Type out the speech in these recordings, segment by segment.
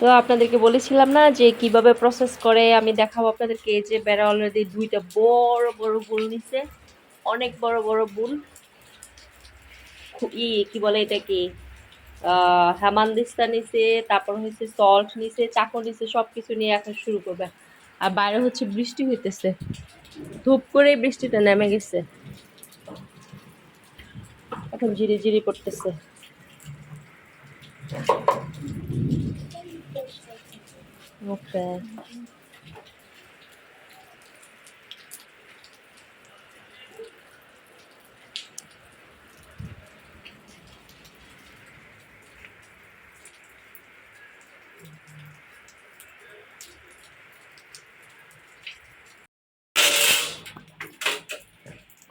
তো আপনাদেরকে বলেছিলাম না যে কীভাবে প্রসেস করে? আমি দেখাবো আপনাদেরকে যে বেড়া অলরেডি দুইটা বড় বড় বুল নিছে। অনেক বড় বড় বুল। ই, কি বলে এটা কি? হেমানদিস্তা নিছে, তারপর হচ্ছে সল্ট নিছে চাকর নিছে সব কিছু নিয়ে এখন শুরু করবে। আর বাইরে হচ্ছে বৃষ্টি হইতেছে। ধূপ করে বৃষ্টিটা নেমে গেছে। এখন ঝিরি ঝিরি পড়তেছে ওকে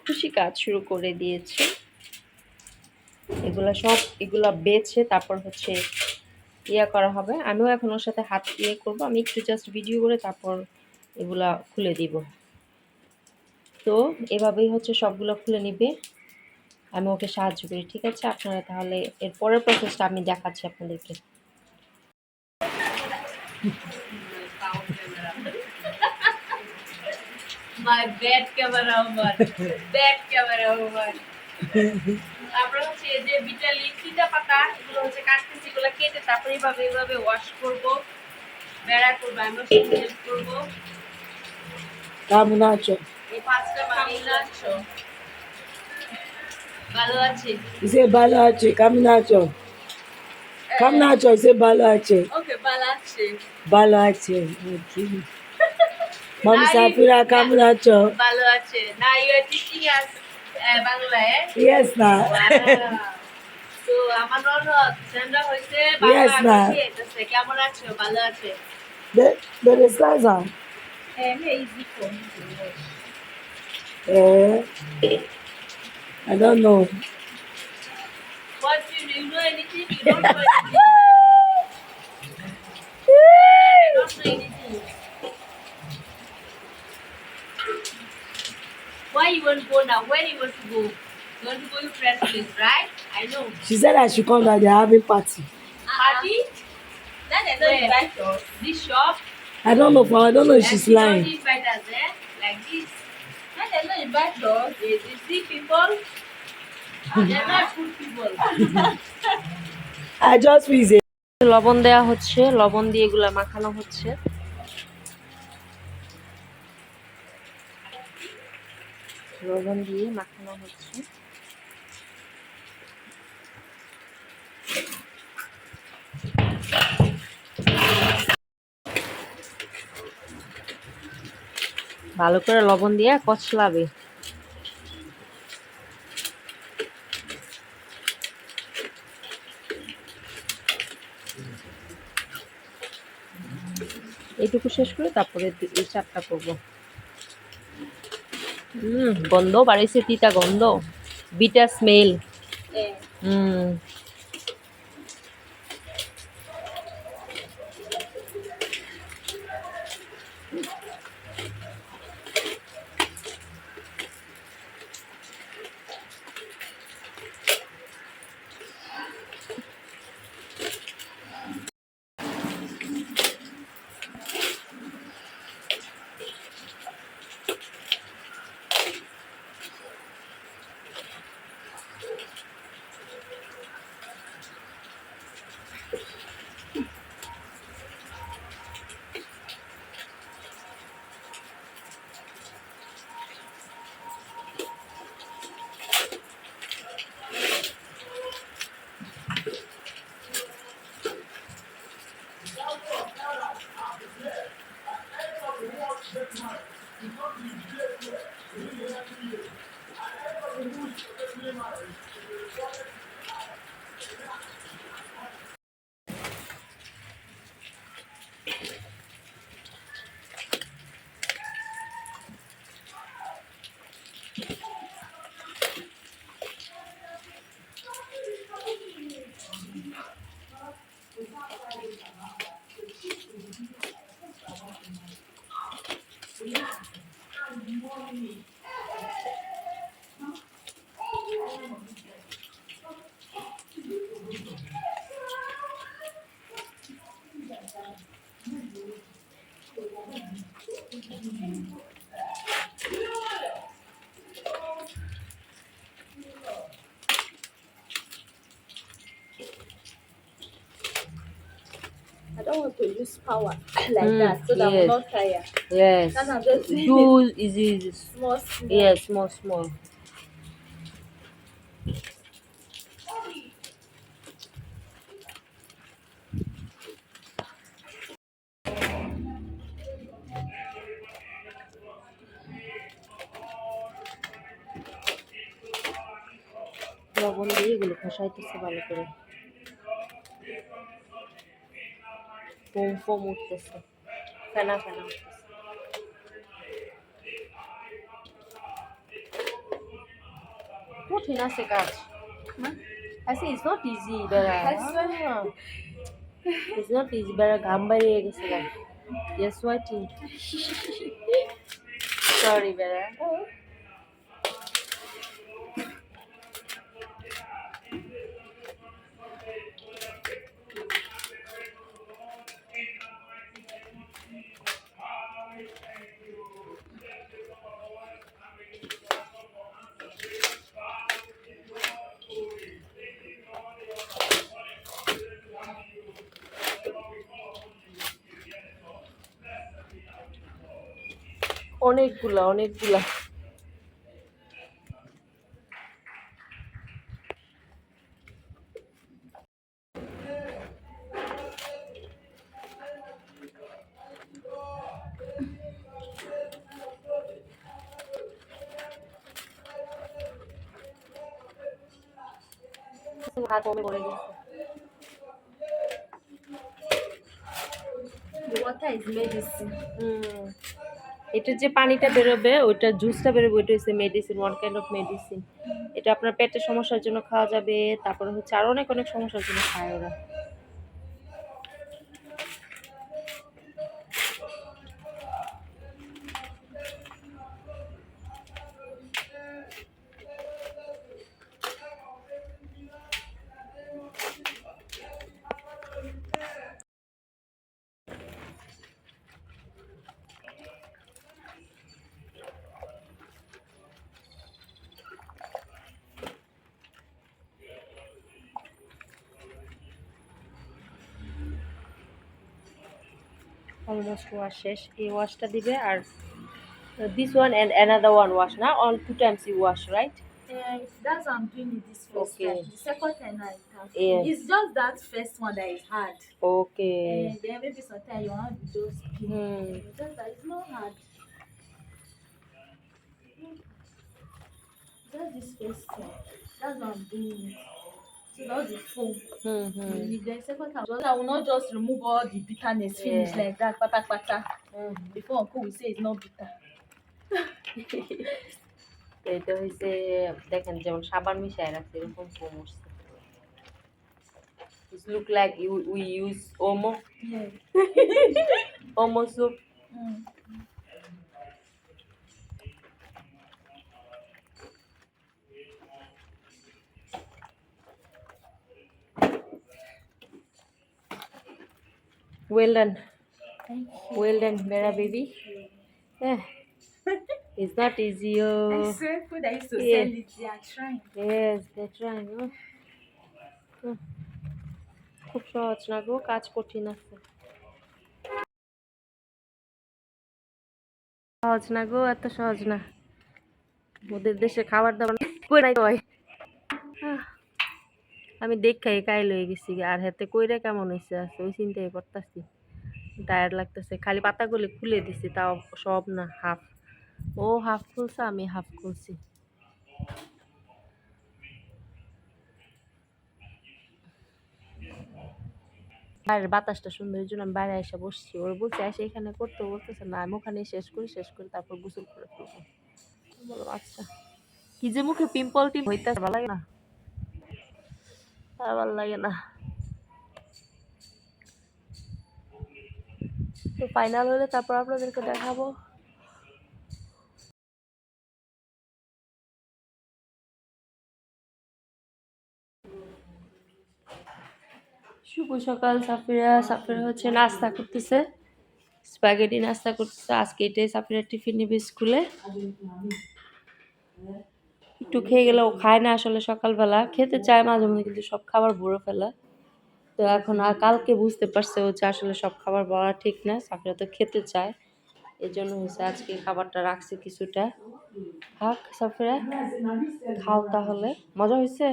খুশি কাজ শুরু করে দিয়েছে। এগুলা সব এগুলা বেছে তারপর হচ্ছে ইয়া করা হবে। আমিও এখন ওর সাথে হাত ইয়ে করব। আমি একটু জাস্ট ভিডিও করে তারপর এগুলা খুলে দিব। তো এভাবেই হচ্ছে সবগুলো খুলে নিবে। আমি ওকে সাহায্য করি ঠিক আছে? আপনারা তাহলে এর পরের প্রসেসটা আমি দেখাচ্ছি আপনাদেরকে। My bad camera woman. Bad camera woman. যে বিটা লিচিটা পাতা এগুলো হচ্ছে কাটতেছি এগুলো কেটে তারপরে এইভাবে এইভাবে ওয়াশ করব। বেড়া করব আমরা হেল্প করব। কেমন আছো। এই পাঁচটা বানিয়ে আছো। ভালো আছে? সে ভালো আছে কেমন আছো। কেমন আছো সে ভালো আছে। ওকে ভালো আছে। ভালো আছে মামি সাফিরা কেমন আছো। ভালো আছে। না you teaching us বাংলায় ইয়েস না তো আমার ননদ সেন্ডা হইছে Yes, বাংলা ma'am. শিখাইতেছে কেমন আছো ভালো আছে De, de descansa. হ্যাঁ এই দিকো Eh, I don't know. What do you know anything? You don't know anything. you don't know anything. Why you want to go now? Where you want to go? You want to go your friend's place, right? I know. She said I should come that they're having party. Party? Then they Where? don't invite us. This shop? I don't know, but I don't know if And she's you don't lying. invite us, eh? Like this. Then they don't invite us. They, they see people. They're not good people. I just feel it. লবণ দেওয়া হচ্ছে লবণ দিয়ে এগুলা মাখানো হচ্ছে লবণ দিয়ে মাখানো হচ্ছে। ভালো করে লবণ দিয়ে কচলাবে। এইটুকু শেষ করে তারপরে এই চারটা করব। হুম গন্ধ বাড়িছে তিতা গন্ধ bitter smell Eh. Hmm I don't want to use power like Mm, that so that yes. I'm not tired. Yes. That's I'm just doing Do easy, easy. small, small. Yeah, small, small. লবণ দিয়ে এগুলো খসাইতেছে ভালো করে foam foam উঠতেছে ফেনা ফেনা উঠতেছে কঠিন আছে কাজ I say it's not easy, Bera. I swear. Ah. It's not easy, Bera. ঘাম বাইরে গেছে গা। You're sweating. Sorry, Bera. অনেকগুলা অনেকগুলা হাত কমে পড়ে গেছে The water is medicine. হুম। এটার যে পানিটা বেরোবে, ওইটা জুসটা বেরোবে, ওইটা হচ্ছে medicine one kind of medicine এটা আপনার পেটের সমস্যার জন্য খাওয়া যাবে, তারপরে হচ্ছে আরও অনেক অনেক সমস্যার জন্য খায় ওরা। অলমোস্ট ওয়াশ শেষ এই ওয়াশটা দিবে আর this one and another one wash না on two times you wash right Yeah, that's what I'm doing it this first Okay. time. The second time I can. Yeah. It's just that first one that is hard. Okay And then maybe sometimes you want to just peel. Hmm. It's Just that it's not hard. Just this first time. That's what I'm doing it. So that's the foam. Hmm hmm And if the second time, just, I will not just remove all the bitterness, finish Yeah. like that, pata pata. Hmm Before Uncle will say it's not bitter. তো এটা হচ্ছে দেখেন যেমন সাবান মিশায় রাখছে এরকম foam উঠছে look like you we use Omo Yeah. Omo soap Mm. Well done Thank you. Well done বেড়া বেবি হ্যাঁ It's not easy, Oh. I oh. swear, food I used to Yeah. sell it, they are trying. Yes, that's right. Oh. খুব সহজ না গো কাজ কঠিন আছে সহজ না গো এত সহজ না ওদের দেশে খাবার দাবার হয় আমি দেখাই কাইল হয়ে গেছি আর হাতে কইরা কেমন হয়েছে আছে ওই চিন্তাই করতেছি। টায়ার্ড লাগতেছে। খালি পাতাগুলি খুলে দিছি, তাও সব না হাফ ও হাফ খুলছে, আমি হাফ খুলছি। বাইরের বাতাসটা সুন্দর, এই জন্য আমি বাইরে এসে বসছি। ওর বলছে এসে এখানে করতে বলতেছে, না, আমি ওখানে শেষ করি শেষ করি, তারপর গোসল করে ফেলব। বললাম আচ্ছা। কি যে মুখে পিম্পল টিম হইতেছে, ভালো লাগে না। আর ভালো লাগে না। তো ফাইনাল হলে তারপর আপনাদেরকে দেখাবো। শুভ সকাল, সাফিরা। সাফিরা হচ্ছে নাস্তা করতেছে। স্প্যাগেটি নাস্তা করতেছে। আজকে এটাই সাফিরা টিফিন নিবে স্কুলে। একটু খেয়ে গেলে ও খায় না আসলে সকালবেলা। খেতে চায় মাঝে মধ্যে, কিন্তু সব খাবার ভরে ফেলা। তো এখন আর কালকে বুঝতে পারছে ও যে আসলে সব খাবার বলা ঠিক না সাফিরা তো খেতে চায়। এই জন্য হচ্ছে আজকে খাবারটা রাখছে কিছুটা। খাক সাফিরা, খাও তাহলে। মজা হয়েছে?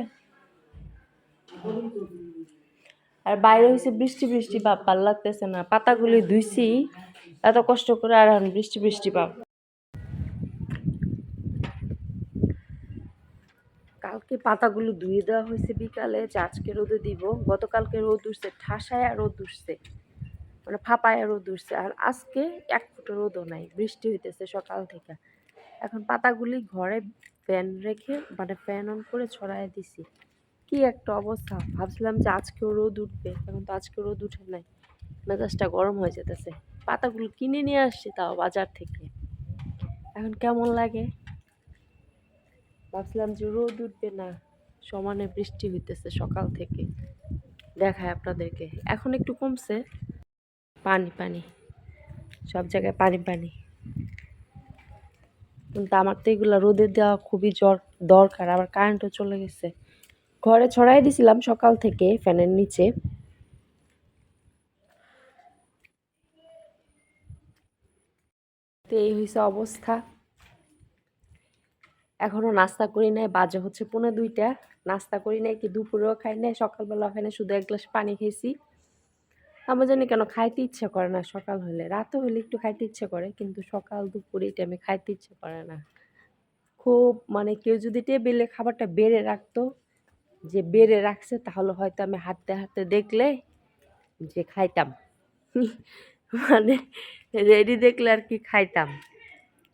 আর বাইরে হয়েছে বৃষ্টি বৃষ্টি ভাব ভালো লাগতেছে না। পাতাগুলি ধুইছি, এত কষ্ট করে আর এখন বৃষ্টি বৃষ্টি ভাব কালকে পাতাগুলো ধুয়ে দেওয়া হয়েছে বিকালে, যে আজকে রোদে দিব। গতকালকে রোদ উঠছে, ঠাসায় রোদ উঠছে। মানে ফাঁপায় রোদ উঠছে। আর আজকে এক ফুটো রোদও নাই, বৃষ্টি হইতেছে সকাল থেকে। এখন পাতাগুলি ঘরে ফ্যান রেখে মানে ফ্যান অন করে ছড়াই দিছি। কি একটা অবস্থা। ভাবছিলাম যে আজকেও রোদ উঠবে, এখন তো আজকে রোদ উঠে নাই। মেজাজটা গরম হয়ে যেতেছে। পাতাগুলো কিনে নিয়ে আসছি তাও বাজার থেকে। এখন কেমন লাগে? ভাবছিলাম যে রোদ উঠবে না, সমানে বৃষ্টি হইতেছে সকাল থেকে। দেখায় আপনাদেরকে। এখন একটু কমছে। পানি পানি। সব জায়গায় পানি পানি। কিন্তু আমার তো এগুলো রোদে দেওয়া খুবই জ্বর দরকার। আবার কারেন্টও চলে গেছে। ঘরে ছড়াই দিছিলাম সকাল থেকে ফ্যানের নিচে। তো এই হয়েছে অবস্থা। এখনও নাস্তা করি নাই, বাজে হচ্ছে পনেরো দুইটা। নাস্তা করি নাই কি দুপুরেও খাই নাই, সকালবেলা ওখানে শুধু এক গ্লাস পানি খেয়েছি। আমার জানি কেন খাইতে ইচ্ছে করে না সকাল হলে, রাতে হলে একটু খাইতে ইচ্ছে করে, কিন্তু সকাল দুপুর এই টাইমে খাইতে ইচ্ছে করে না। খুব মানে কেউ যদি টেবিলে খাবারটা বেড়ে রাখতো, যে বেড়ে রাখছে, তাহলে হয়তো আমি হাঁটতে হাঁটতে দেখলে যে খাইতাম। মানে রেডি দেখলে আর কি খাইতাম।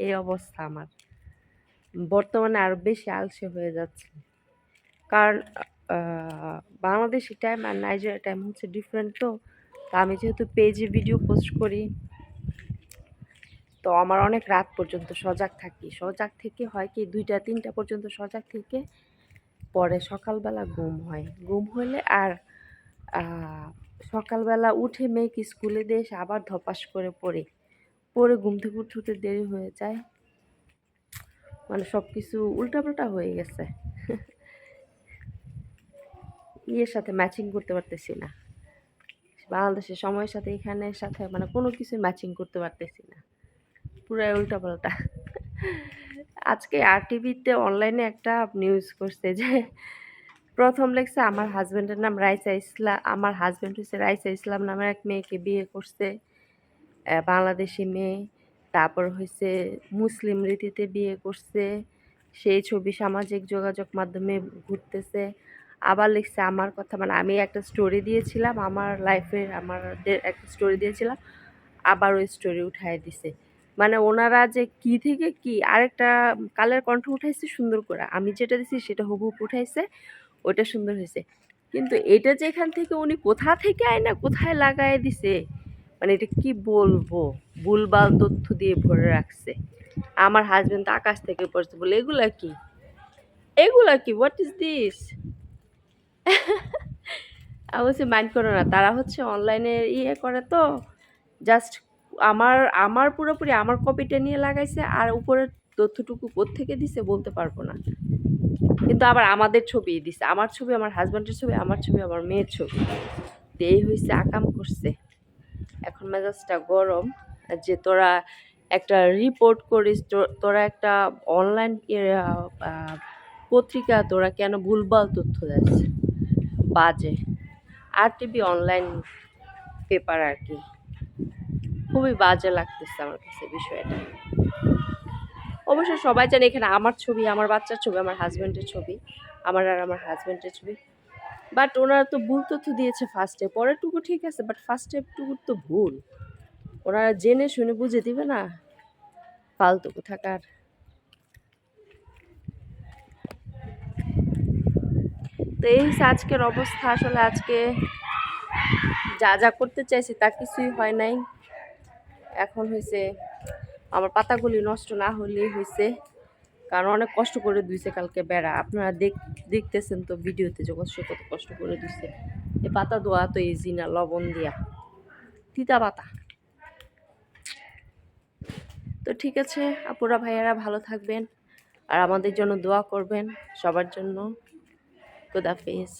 এই অবস্থা আমার। বর্তমানে আরও বেশি আলসে হয়ে যাচ্ছে। কারণ বাংলাদেশি টাইম আর নাইজেরিয়া টাইম হচ্ছে ডিফারেন্ট তো। তা আমি যেহেতু পেজে ভিডিও পোস্ট করি, তো আমার অনেক রাত পর্যন্ত সজাগ থাকি। সজাগ থেকে হয় কি, দুইটা, তিনটা পর্যন্ত সজাগ থেকে পরে সকালবেলা ঘুম হয়। ঘুম হলে আর সকালবেলা উঠে মেয়েকে স্কুলে দিয়ে আবার ধপাস করে পড়ে। পড়ে ঘুম থেকে উঠতে দেরি হয়ে যায়। মানে সব কিছু উল্টাপাল্টা হয়ে গেছে। ইয়ের সাথে ম্যাচিং করতে পারতেছি না। বাংলাদেশের সময়ের সাথে এখানের সাথে মানে কোনো কিছু ম্যাচিং করতে পারতেছি না। পুরাই উল্টাপাল্টা। আজকে আর টিভিতে অনলাইনে একটা নিউজ করছে যে, প্রথম লেখছে আমার হাজব্যান্ডের নাম রাইসা ইসলাম আমার হাজব্যান্ড হচ্ছে রাইসা ইসলাম নামের এক মেয়েকে বিয়ে করছে। বাংলাদেশি মেয়ে। তারপর হয়েছে মুসলিম রীতিতে বিয়ে করছে, সেই ছবি সামাজিক যোগাযোগ মাধ্যমে ঘুরতেছে। আবার লিখছে, আমার কথা মানে আমি একটা স্টোরি দিয়েছিলাম, আমার লাইফের আমার একটা স্টোরি দিয়েছিলাম, আবার ওই স্টোরি উঠায় দিছে। মানে ওনারা যে কি থেকে কি, আরেকটা কালের কণ্ঠ উঠাইছে সুন্দর করে। আমি যেটা দিছি সেটা হুবহুব উঠাইছে, ওইটা সুন্দর হয়েছে কিন্তু এটা যেখান থেকে উনি কোথা থেকে আয় না কোথায় লাগায় দিছে? মানে এটা কি বলব? ভুলবাল তথ্য দিয়ে ভরে রাখছে। আমার হাজব্যান্ড তো আকাশ থেকে পড়ছে বলে, এগুলা কি? এগুলা কি? হোয়াট ইজ দিস বলছি মাইন্ড করো না, তারা হচ্ছে অনলাইনে ইয়ে করে তো জাস্ট আমার আমার পুরোপুরি আমার কপিটা নিয়ে লাগাইছে আর উপরের তথ্যটুকু থেকে দিছে বলতে পারব না। কিন্তু আবার আমাদের ছবি দিছে। আমার ছবি আমার হাজব্যান্ডের ছবি, আমার ছবি আমার মেয়ের ছবি। এই হয়েছে আকাম করছে। এখন মেজাজটা গরম, যে তোরা একটা রিপোর্ট করিস তোরা একটা অনলাইন পত্রিকা, তোরা কেন ভুলভাল তথ্য দিস? বাজে। আর টিভি অনলাইন পেপার আর কি। খুবই বাজে লাগতেছে আমার কাছে বিষয়টা। অবশ্য সবাই জানে এখানে আমার ছবি, আমার বাচ্চার ছবি, আমার হাজব্যান্ডের ছবি, আমার আর আমার হাজব্যান্ডের ছবি। বাট ওনারা তো ভুল তথ্য দিয়েছে ফার্স্টে পরেরটুকু ঠিক আছে বাট ফার্স্টেরটুকু তো ভুল। ওনারা জেনে শুনে বুঝে দিবে না। ফালতু থাকার তো এই আজকের অবস্থা। আসলে আজকে যা যা করতে চাইছি তা কিছুই হয় নাই। এখন হয়েছে আমার পাতাগুলি নষ্ট না হলেই হয়েছে কারণ অনেক কষ্ট করে দুইছে কালকে বেড়া। আপনারা দেখ, দেখতেছেন তো ভিডিওতে যখন সে কত কষ্ট করে দিছে এ পাতা দোয়া তো ইজি না, লবণ দিয়া। তিতা পাতা। তো ঠিক আছে, আপুরা, ভাইয়ারা ভালো থাকবেন। আর আমাদের জন্য দোয়া করবেন সবার জন্য। খুদাফিজ